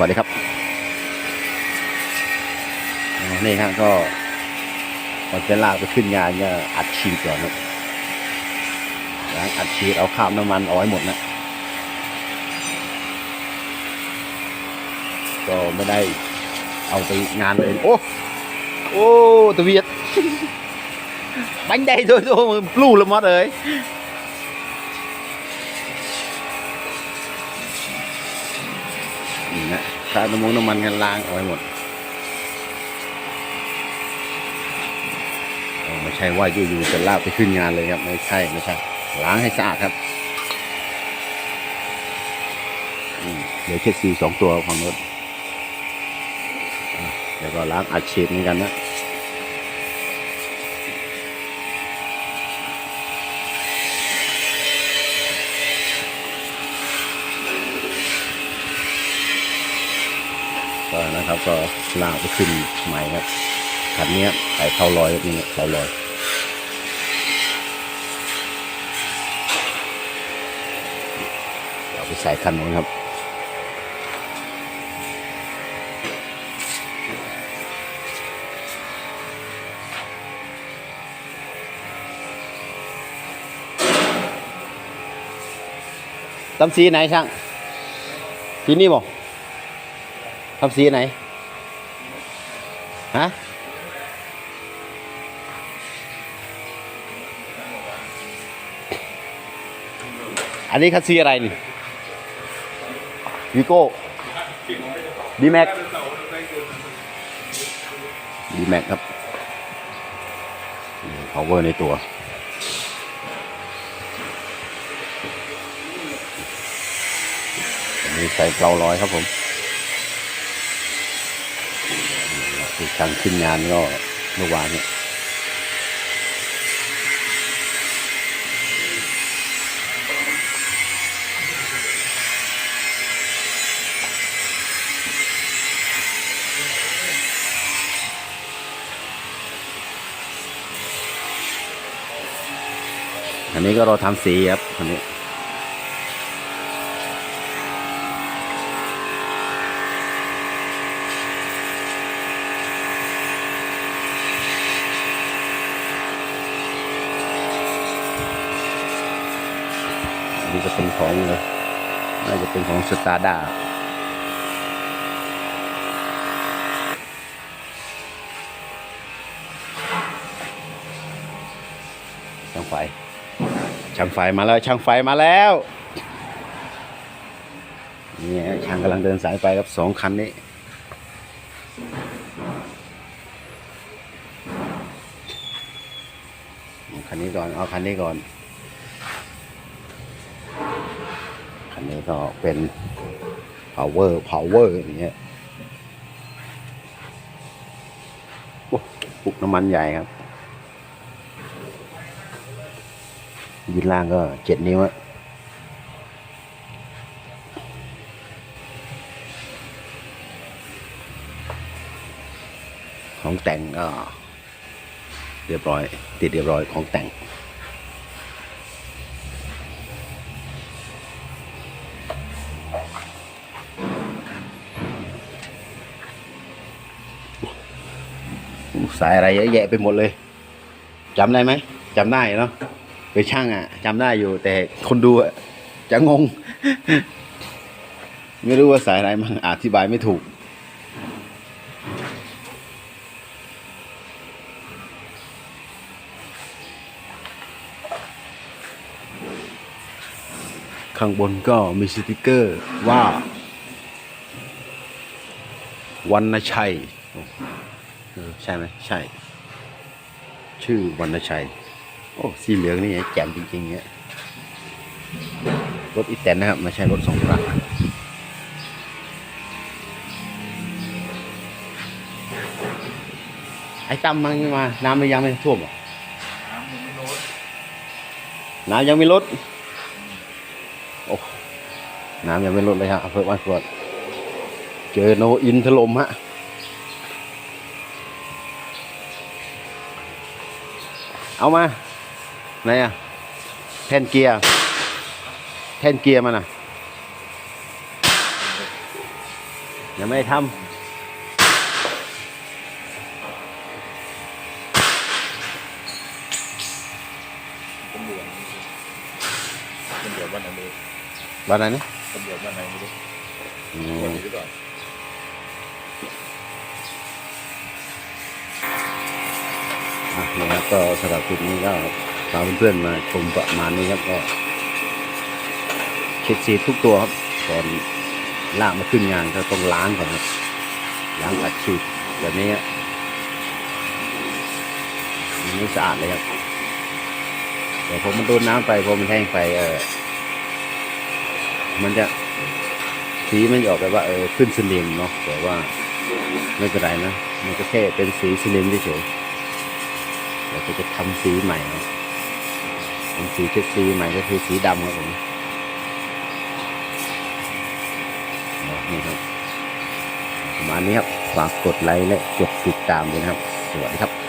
วัสดีครับนี่ครับก็ก่อนจะลากไปขึ้นงานก็อัดฉีดก่อนครับล้างอัดฉีดเอาข้ามน้ำมันเอาไว้หมดนะก็ไม่ได้เอาไปงานเลยโอ้โอ้ตะเวียด bánh đây thôi thôi plu là mất rồi นี่นะใช้น้ำมันน้ำมันกันล้างเอาไว้หมด ไม่ใช่ว่าอยู่ๆจะลากไปขึ้นงานเลยครับ ไม่ใช่ไม่ใช่ล้างให้สะอาดครับเดี๋ยวเช็ดซีสองตัวของรถเดี๋ยวก็ล้างอัดฉีดเหมือนกันนะ นะครับ ก็ลากไปขึ้นใหม่ครับคันนี้ใส่เท้าลอยนี่เท้าลอยเดี๋ยวเอาไปใส่คันนู้นครับตำสีไหนช่างสีนี้บ่ ทำสีไหน ฮะ อันนี้คันสีอะไรนี่วิโก้ดีแม็กดีแม็กครับ power ในตัวอันนี้ใส่เกลาร้อยครับผม คือทางขึ้นงานก็เมื่อวานเนี่ยอันนี้ก็เราทำสีครับอันนี้ นนี้จะเป็นของเลยน่าจะเป็นของสตาร์ด้าช่างไฟ ช่างไฟมาแล้ว ช่างไฟมาแล้วนี่ช่างกำลังเดินสายไฟครับสองคันนี้คันนี้ก่อน เอาคันนี้ก่อน ก็เป็น power power อย่างเงี้ยปุกน้ำมันใหญ่ครับ ยืนล่างก็เจ็ดนิ้วอะของแต่งก็เรียบร้อย ติดเรียบร้อยของแต่ง สายอะไรเยอะแยะไปหมดเลยจำได้ไหมจำได้เนาะไปช่างอะจำได้อยู่ แต่คนดูอะจะงง ไม่รู้ว่าสายอะไรมันอธิบายไม่ถูก ข้างบนก็มีสติกเกอร์ว่าวันชัย ใช่ไหมใช่ ชื่อวรรณชัย โอ้สีเหลืองนี่แจ่มจริงๆเนี่ยรถอีแตนนะครับไม่ใช่รถสองพระไอ้จำมันมา น้ำมันยังไม่ท่วมเหรอน้ำยังไม่ลด โอ้ น้ำยังไม่ลดเลยฮะอำเภอบ้านกรวดเจอโนอินถล่มฮะ เอามา ไหนอะแท่นเกียร์ แท่นเกียร์มันอะยังไม่ได้ทตำรวจตำรวจวันไหนไม่รู้ำวันไหนนี่ตำรวจวันไหนไม่รู้อืวันมนี้หรือเปล่า นะครับก็สำหรับคลิปนี้ก็พาเพื่อนๆมาชมประมาณนี้ครับก็เช็ดสีทุกตัวครับก่อนลากมาขึ้นงานก็ต้องล้างก่อนครับล้างอัดฉีดแบบนี้ครับนไม่สะอาดเลยครับแต่พอมันโดนน้ำไปพอมันแห้งไปเออมันจะสีมันจะออกแบบว่าเออขึ้นสนิมเนาะแต่ว่าไม่เป็นไรนะ มันก็แค่เป็นสีสนิมเฉย เราก็จะทำสีใหม่ครับทำสีเช็ดสีใหม่ก็คือสีดำครับผมนี่ครับประมาณนี้ครับฝากกดไลค์และกดติดตามด้วยนะครับ สวัสดีครับ